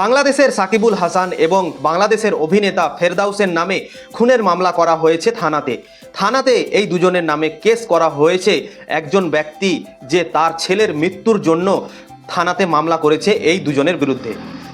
বাংলাদেশের সাকিবুল হাসান এবং বাংলাদেশের অভিনেতা ফেরদাউসের নামে খুনের মামলা করা হয়েছে থানাতে। থানাতে এই দুজনের নামে কেস করা হয়েছে একজন ব্যক্তি যে তার ছেলের মৃত্যুর জন্য থানাতে মামলা করেছে এই দুজনের বিরুদ্ধে।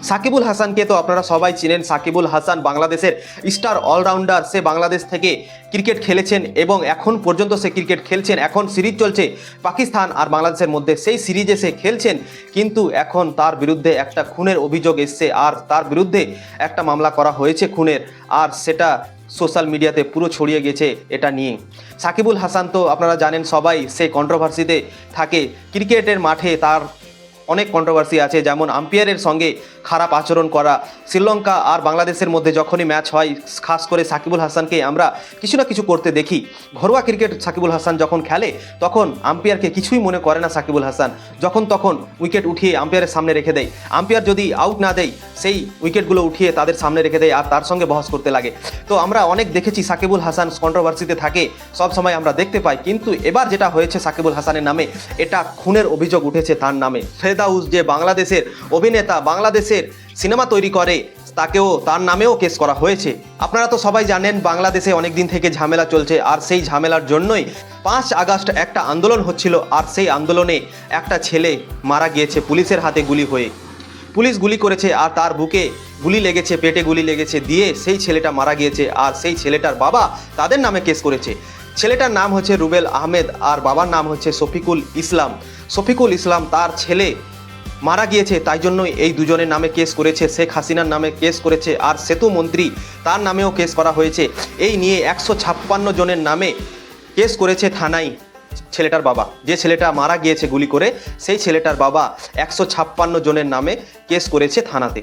সাকিবুল হাসানকে তো আপনারা সবাই চিনেন। সাকিবুল হাসান বাংলাদেশের স্টার অলরাউন্ডার। সে বাংলাদেশ থেকে ক্রিকেট খেলেছেন এবং এখন পর্যন্ত সে ক্রিকেট খেলছেন। এখন সিরিজ চলছে পাকিস্তান আর বাংলাদেশের মধ্যে। সেই সিরিজে সে খেলছেন, কিন্তু এখন তার বিরুদ্ধে একটা খুনের অভিযোগ এসছে আর তার বিরুদ্ধে একটা মামলা করা হয়েছে খুনের আর সেটা সোশ্যাল মিডিয়াতে পুরো ছড়িয়ে গেছে এটা নিয়ে। সাকিবুল হাসান তো আপনারা জানেন সবাই সেই কন্ট্রোভার্সিতে থাকে। ক্রিকেটের মাঠে তার অনেক কন্ট্রোভার্সি আছে। যেমন আম্পায়ারের সঙ্গে খারাপ আচরণ করা। শ্রীলঙ্কা আর বাংলাদেশের মধ্যে যখনই ম্যাচ হয়, খাস করে সাকিবুল হাসানকে আমরা কিছু না কিছু করতে দেখি। ঘরোয়া ক্রিকেট সাকিবুল হাসান যখন খেলে, তখন আম্পায়ারকে কিছুই মনে করে না সাকিবুল হাসান। যখন তখন উইকেট উঠিয়ে আম্পায়ারের সামনে রেখে দেয়। আম্পায়ার যদি আউট না দেয়, সেই উইকেটগুলো উঠিয়ে তাদের সামনে রেখে দেয় আর তার সঙ্গে বহস করতে লাগে। তো আমরা অনেক দেখেছি সাকিবুল হাসান কন্ট্রোভার্সিতে থাকে, সব সময় আমরা দেখতে পাই। কিন্তু এবার যেটা হয়েছে সাকিবুল হাসানের নামে, এটা খুনের অভিযোগ উঠেছে তার নামে। ফেদাউস যে বাংলাদেশের অভিনেতা বাংলাদেশের সিনেমা তৈরি করে, তাকেও, তার নামেও কেস করা হয়েছে। আপনারা তো সবাই জানেন, বাংলাদেশে অনেক দিন থেকে ঝামেলা চলছে, আর সেই ঝামেলার জন্যই পাঁচ আগস্ট একটা আন্দোলন হচ্ছিল, আর সেই আন্দোলনে একটা ছেলে মারা গিয়েছে পুলিশের হাতে গুলি হয়ে। পুলিশ গুলি করেছে, আর তার বুকে গুলি লেগেছে, পেটে গুলি লেগেছে দিয়ে সেই ছেলেটা মারা গিয়েছে, আর সেই ছেলেটার বাবা তাদের নামে কেস করেছে। ছেলেটার নাম হচ্ছে রুবেল আহমেদ, আর বাবার নাম হচ্ছে শফিকুল ইসলাম। শফিকুল ইসলাম তার ছেলে মারা গিয়েছে, তাই জন্য এই দুজনের নামে কেস করেছে। শেখ হাসিনার নামে কেস করেছে আর সেতু মন্ত্রী তার নামেও কেস করা হয়েছে। এই নিয়ে একশো ছাপ্পান্ন জনের নামে কেস করেছে থানায় ছেলেটার বাবা। যে ছেলেটা মারা গিয়েছে গুলি করে, সেই ছেলেটার বাবা একশো ছাপ্পান্ন জনের নামে কেস করেছে থানাতে।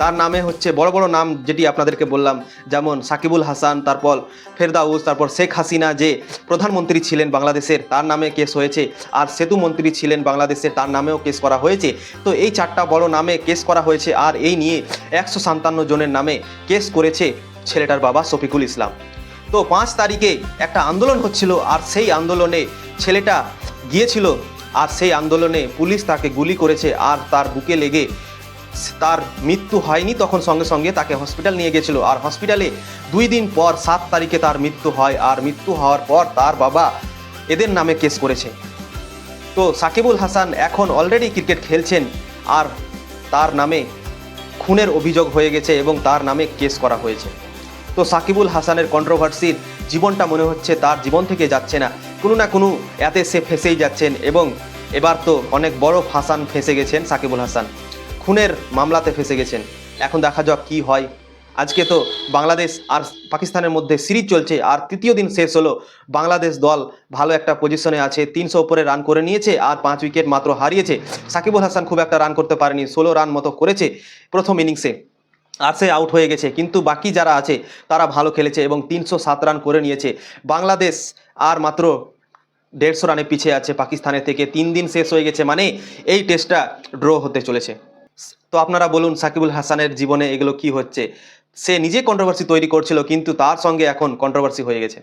তার নামে হচ্ছে বড় বড় নাম যেটি আপনাদেরকে বললাম, যেমন সাকিবুল হাসান, তারপর ফেরদাউস, তারপর শেখ হাসিনা যে প্রধানমন্ত্রী ছিলেন বাংলাদেশের, তার নামে কেস হয়েছে। আর সেতু মন্ত্রী ছিলেন বাংলাদেশের, তার নামেও কেস করা হয়েছে। তো এই চারটা বড় নামে কেস করা হয়েছে আর এই নিয়ে একশো সাতান্ন জনের নামে কেস করেছে ছেলেটার বাবা শফিকুল ইসলাম। তো পাঁচ তারিখে একটা আন্দোলন হচ্ছিল আর সেই আন্দোলনে ছেলেটা গিয়েছিল। আর সেই আন্দোলনে পুলিশ তাকে গুলি করেছে আর তার বুকে লেগে তার মৃত্যু হয়নি, তখন সঙ্গে সঙ্গে তাকে হসপিটাল নিয়ে গেছিল। আর হসপিটালে দুই দিন পর, সাত তারিখে তার মৃত্যু হয়। আর মৃত্যু হওয়ার পর তার বাবা এদের নামে কেস করেছে। তো সাকিবুল হাসান এখন অলরেডি ক্রিকেট খেলছেন। আর তার নামে খুনের অভিযোগ হয়ে গেছে এবং তার নামে কেস করা হয়েছে। তো সাকিবুল হাসানের কন্ট্রোভার্সির জীবনটা মনে হচ্ছে তার জীবন থেকে যাচ্ছে না। কোনো না কোনো এতে সে ফেসেই যাচ্ছেন এবং এবার তো অনেক বড় ফাসান ফেসে গেছেন সাকিবুল হাসান। খুনের মামলাতে ফেসে গেছেন। এখন দেখা যাক কি হয়। আজকে তো বাংলাদেশ আর পাকিস্তানের মধ্যে সিরিজ চলছে আর তৃতীয় দিন শেষ হলো। বাংলাদেশ দল ভালো একটা পজিশনে আছে, তিনশো উপরে রান করে নিয়েছে আর পাঁচ উইকেট মাত্র হারিয়েছে। সাকিবুল হাসান খুব একটা রান করতে পারেনি, ষোলো রান মতো করেছে প্রথম ইনিংসে। আর সে আউট হয়ে গেছে, কিন্তু বাকি যারা আছে, তারা ভালো খেলেছে এবং তিনশো সাত রান করে নিয়েছে। বাংলাদেশ আর মাত্র দেড়শো রানে পিছিয়ে আছে পাকিস্তানের থেকে। তিন দিন শেষ হয়ে গেছে মানে এই টেস্টটা ড্র হতে চলেছে। তো আপনারা বলুন সাকিবুল হাসানের জীবনে এগুলো কি হচ্ছে? সে নিজে কন্ট্রোভার্সি তৈরি করছিল, কিন্তু তার সঙ্গে এখন কন্ট্রোভার্সি হয়ে গেছে।